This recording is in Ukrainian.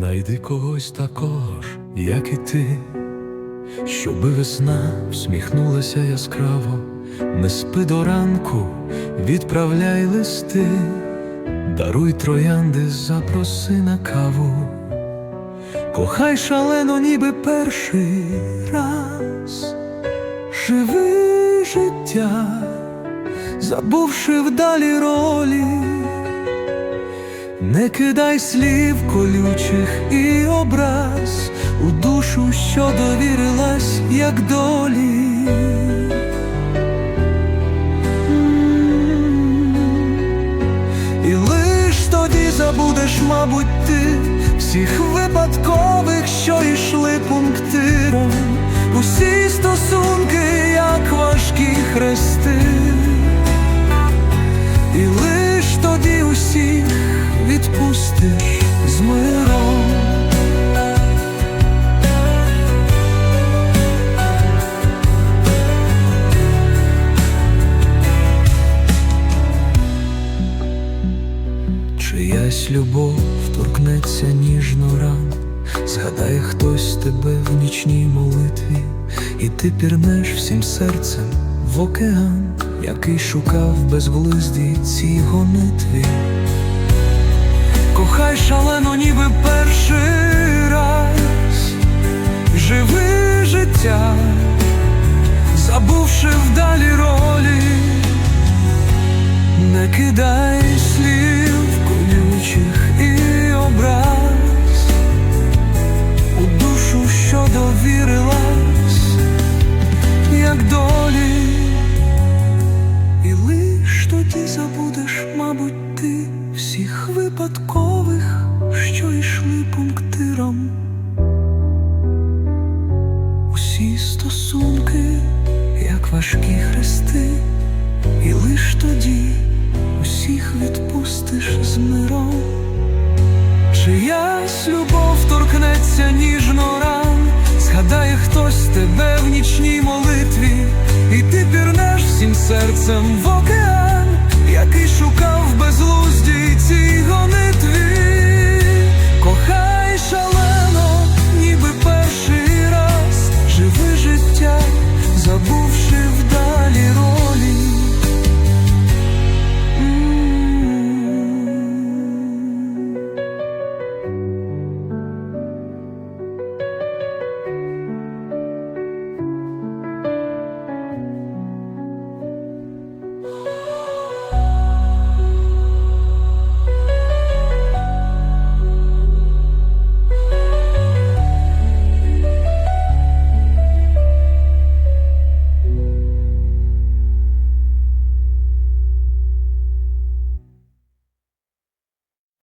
Найди когось такого як і ти, щоби весна всміхнулася яскраво, не спи до ранку, відправляй листи, даруй троянди, запроси на каву, кохай шалено, ніби перший раз, живи життя, забувши вдалі ролі. Не кидай слів колючих і образ у душу, що довірилась, як долі. І лиш тоді забудеш, мабуть, ти всіх випадкових, що йшли пунктиром, відпустиш з миром. Чиясь любов торкнеться ніжно ран, згадає хтось тебе в нічній молитві, і ти пірнеш всім серцем в океан, який шукав безглузді цій гонитві. Кохай шалено, ніби перший раз, живи життя, забувши вдалі ролі, не кидай слів колючих і образ. У душу, що довірилась, як долі. І лиш тоді забудеш, мабуть, ти всіх випадкових, Усі стосунки, як важкі хрести, і лиш тоді усіх відпустиш з миром. Чиясь любов торкнеться ніжно ран, згадає хтось тебе в нічній молитві, і ти пірнеш всім серцем в океан, життя, забувши